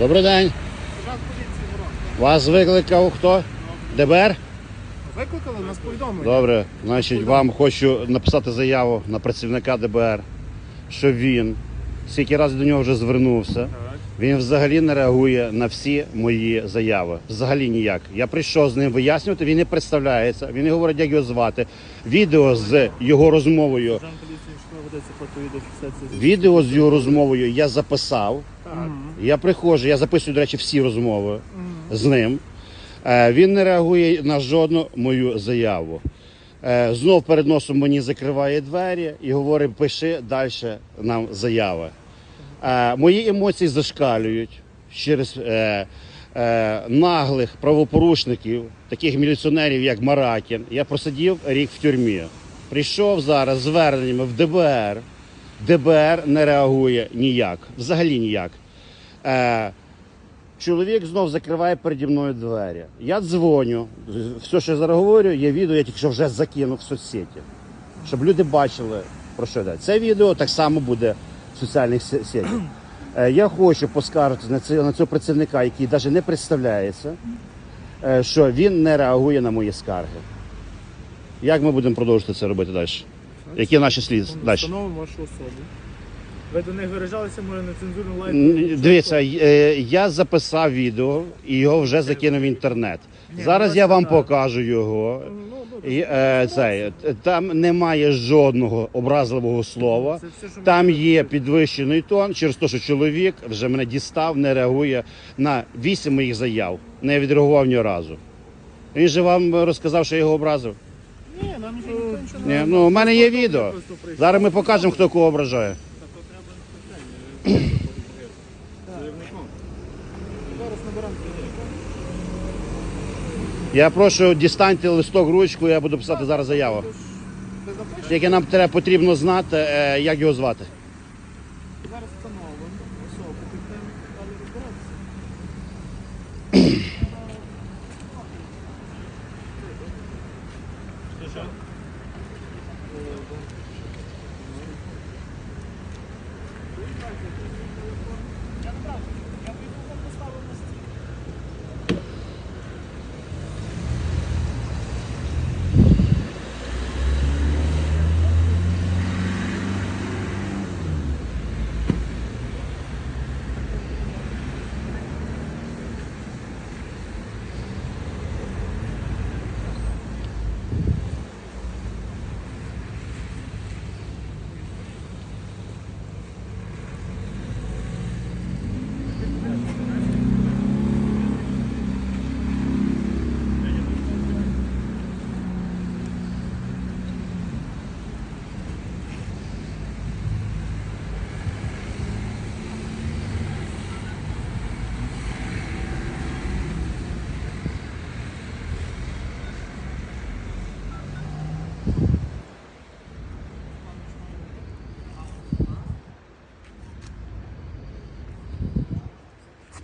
Добрий день. Вас викликав хто? ДБР? Викликали, нас повідомили. Добре. Значить, вам хочу написати заяву на працівника ДБР, що він скільки разів до нього вже звернувся. Він взагалі не реагує на всі мої заяви. Взагалі ніяк. Я прийшов з ним вияснювати, він не представляється, він не говорить, як його звати. Відео з його розмовою. Відео з його розмовою я записав. Так. Я приходжу, я записую, до речі, всі розмови з ним. Е, Він не реагує на жодну мою заяву. Е, Знов перед носом мені закриває двері і говорить, пиши далі нам заяви. Е, Мої емоції зашкалюють через е, е, наглих правопорушників, таких міліціонерів, як Маракін. Я просидів рік в тюрмі. Прийшов зараз з зверненнями в ДБР. ДБР не реагує ніяк, взагалі ніяк. Е, чоловік знов закриває переді мною двері. Я дзвоню. Все, що я зараз говорю, є відео, я тільки що вже закинув в соцсеті. Щоб люди бачили, про що йде. Це відео так само буде в соціальних сетях. Е, я хочу поскаржити на, це, на цього працівника, який навіть не представляється, е, що він не реагує на мої скарги. Як ми будемо продовжувати це робити далі? Які наші слід? Встановимо вашу особу. Ви до них виражалися, може, на цензурну Н- Дивіться, е, я записав відео і його вже закинув в інтернет. Зараз я вам покажу його. І, е, цей, там немає жодного образливого слова. Це все, що Там є підвищений тон через те, що чоловік вже мене дістав, не реагує на вісім моїх заяв. Не відреагував ні разу. Він же вам розказав, що я його образив. Ні, нам ніхто нічого не Ні, ну, у мене є відео. Зараз ми покажемо, хто кого ображає. Я прошу, дістаньте листок, ручку, я буду писати зараз заяву. Тільки нам треба потрібно знати, е, як його звати. Зараз встановимо. Особу, підемо далі розбиратися.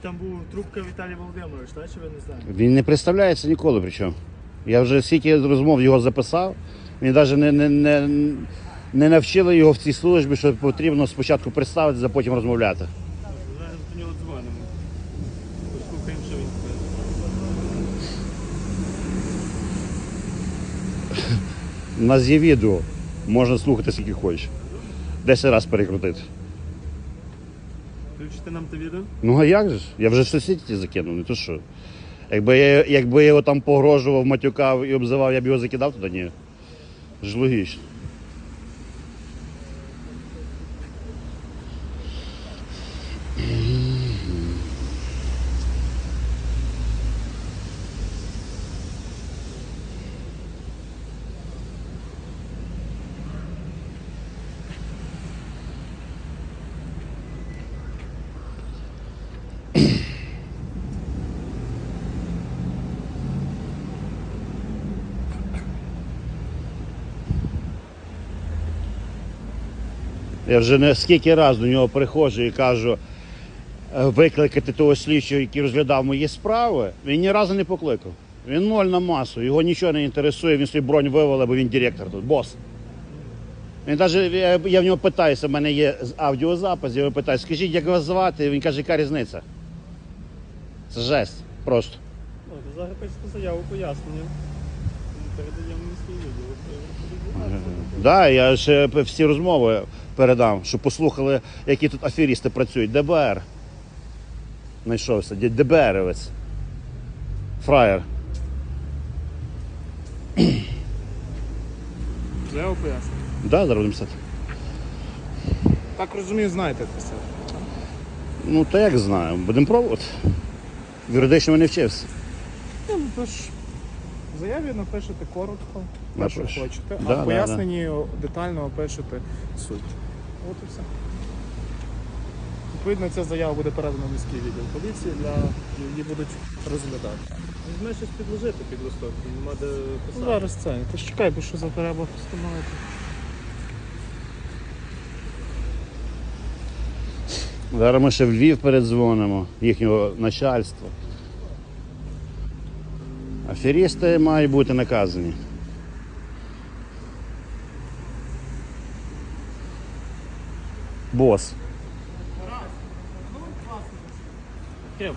Там був трубка Віталій Володимирович, так, чи ви не знаєте? Він не представляється ніколи причому. Я вже стільки розмов його записав. Він навіть не, не, не, не навчили його в цій службі, що потрібно спочатку представитися, а потім розмовляти. Зараз до нього дзвонимо. Послухаємо, що він скаже. У нас є відео, можна слухати скільки хочеш. Десять разів перекрутити. Включите нам те відео? Ну а як же ж? Я вже сусідці закинув, не то що. Якби я, якби я його там погрожував, матюкав і обзивав, я б його закидав туди, ні. Ж логічно. Я вже не скільки раз до нього приходжу і кажу е, викликати того слідчого, який розглядав мої справи. Він ні разу не покликав. Він ноль на масу, його нічого не інтересує, він свій бронь вивели, бо він директор тут, бос. Він даже, я, я в нього питаюся, в мене є аудіозапис, я його питаю, скажіть, як вас звати? Він каже, яка різниця? Це жесть. Просто. Зараз пишете заяву пояснення. Передаємо міський відділ. Так, я ще всі розмови передам, щоб послухали, які тут аферісти працюють. ДБР. Знайшовся, Д- ДБРовець. Фраєр. Заяву пояснення. Да, зараз будемо писати. Так розумію, знаєте це все. Ну, то як знаю, будемо пробувати. В юридичному не вчився. Ну, тож, в заяві напишете коротко, те, що Напишу. хочете, а да, в поясненні детально опишете суть. От і все. Відповідно, ця заява буде передана в міський відділ поліції, для її будуть розглядати. Візьме щось підложити під листок, нема де Ну, писати. Зараз це. Ти чекай, бо що за треба встановити. Зараз ми ще в Львів передзвонимо, їхнього начальства. Аферісти мають бути наказані. Бос. Кем?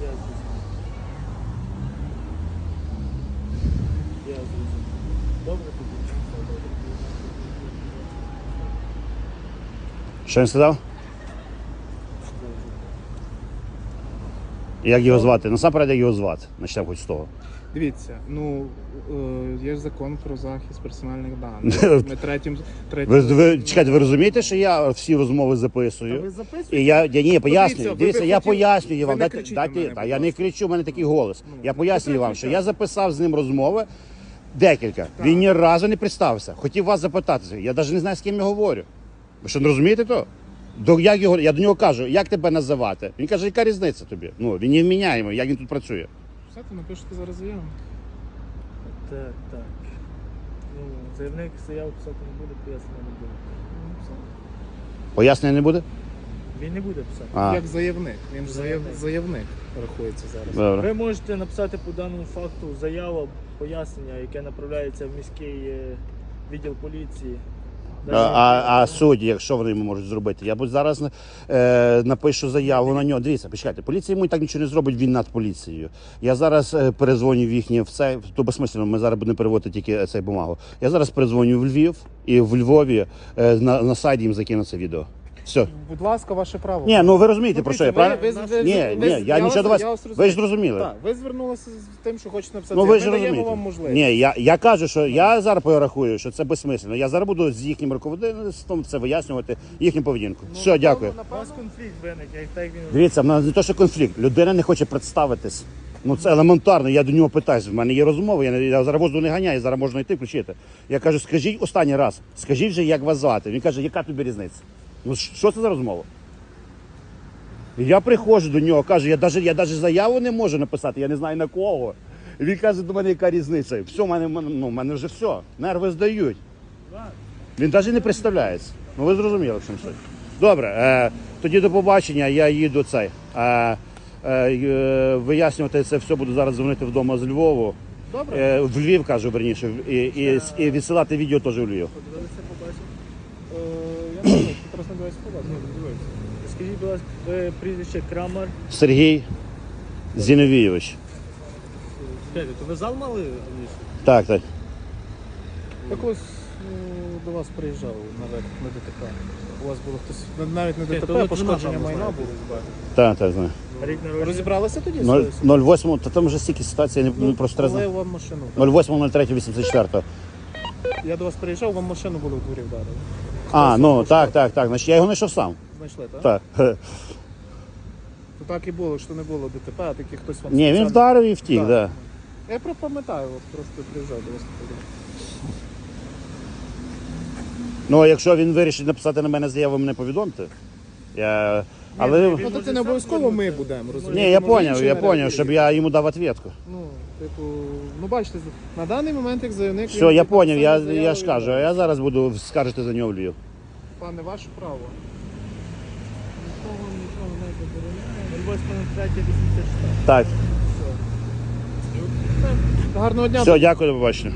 Я зрозумів. Я зрозумів. Добре тоді. Що він сказав? Як його звати? Насамперед, як його звати. Почнемо хоч з того. Дивіться, ну е, є ж закон про захист персональних даних. Ми третім, третім Ви, ви чекайте, ви розумієте, що я всі розмови Та записую? ви записуєте? І я, я ні, пояснюю. ви Дивіться, я хотіли- пояснюю ви вам. не Дайте, кричіть дайте, мене, та, будь я не ласка. кричу, в мене такий голос. Ну, я ну, пояснюю вам, що я записав з ним розмови декілька. Він ні разу не представився. Хотів вас запитатися. Я навіть не знаю, з ким я говорю. Ви що не розумієте то? До, як його, я до нього кажу, як тебе називати? Він каже, яка різниця тобі? Ну, він не вміняємо, як він тут працює. Все, то напишете зараз заяву. Так, так. Ну, заявник заяву писати не буде, пояснення не буде. Ну, все. Пояснення не буде? Він не буде писати. А, Як заявник. Він ж заяв... Заявник. заявник рахується зараз. добре. Ви можете написати по даному факту заяву, пояснення, яке направляється в міський е, відділ поліції. А, а, судді, якщо вони йому можуть зробити, я б зараз е, напишу заяву на нього. Дивіться, почекайте, поліція йому і так нічого не зробить, він над поліцією. Я зараз е, перезвоню в їхнє в це, то безсмислено, ми зараз будемо переводити тільки цей бумагу. Я зараз перезвоню в Львів і в Львові е, на, на сайті їм закину це відео. Все. Будь ласка, ваше право. Ні, ну ви розумієте, Ну, про що я правильно? ви- ви- Ні, ви- ні, я нічого до вас. вас Ви ж зрозуміли. Так, ви звернулися з тим, що хочете написати. Ну ви ж Ми даємо розумієте. вам можливість. Ні, я, я кажу, що я зараз порахую, що це безсмислено. Я зараз буду з їхнім руководством це вияснювати їхню поведінку. Все, дякую. У вас конфлікт виник, як так він Дивіться, в нас не то, що конфлікт. Людина не хоче представитись. Ну це елементарно. Я до нього питаюся. В мене є розмова. Я, не- я зараз воздух не ганяю, зараз можна йти включити. Я кажу, скажіть останній раз, скажіть вже, як вас звати. Він каже, яка тобі різниця? Ну що що це за розмова? Я приходжу до нього, кажу, я навіть я даже заяву не можу написати, я не знаю на кого. Він каже до мене, яка різниця. Все, в мене, ну, в мене вже все. Нерви здають. Він навіть не представляється. Ну ви зрозуміли, в чому суть. Добре, е, тоді до побачення, я їду цей. Е, е, е, вияснювати це все буду зараз дзвонити вдома з Львову. Добре. Е, в Львів кажу, верніше, і, і, і відсилати відео теж в Львів. подивилися, побачили? Е, Я не знаю, дивись побачити. Скажіть, будь ласка, прізвище Крамар. Сергій Зіновійович. Чекайте, то ви зал мали? Так, так. Я колись е, до вас приїжджав наверх на ДТП. У вас було хтось ну, навіть не ДТП, пошкодження майна було. Так, так, знаю. Рік народження. Розібралися тоді? Ноль- з- з- 08, та там вже стільки ситуацій, я не, просто коли раз. вам машину? 08.03.84. Я до вас приїжджав, вам машину було в дворі вдарили. А, ну так, так, так. Значить, я його знайшов сам. Знайшли, так? Так. То так і було, що не було ДТП, а таки хтось вам Ні, він спеціально- вдарив і втік, Так. Да. Я про- пам'ятаю, от просто приїжджав до вас. Ну, а якщо він вирішить написати на мене заяву, мене повідомте. Я Але Ну, то це не обов'язково ми будемо, розумієте? ні, я Може, поняв, інші я не поняв, щоб я йому дав відповідку. Ну, типу, ну бачите, на даний момент як заявник... Все, він я поняв, я, я ж кажу, а я зараз буду скаржити за нього в Львів. Пане, ваше право. Нікого нічого не забороняє. 08.03.84. Так, Гарного дня. все, дякую, до побачення.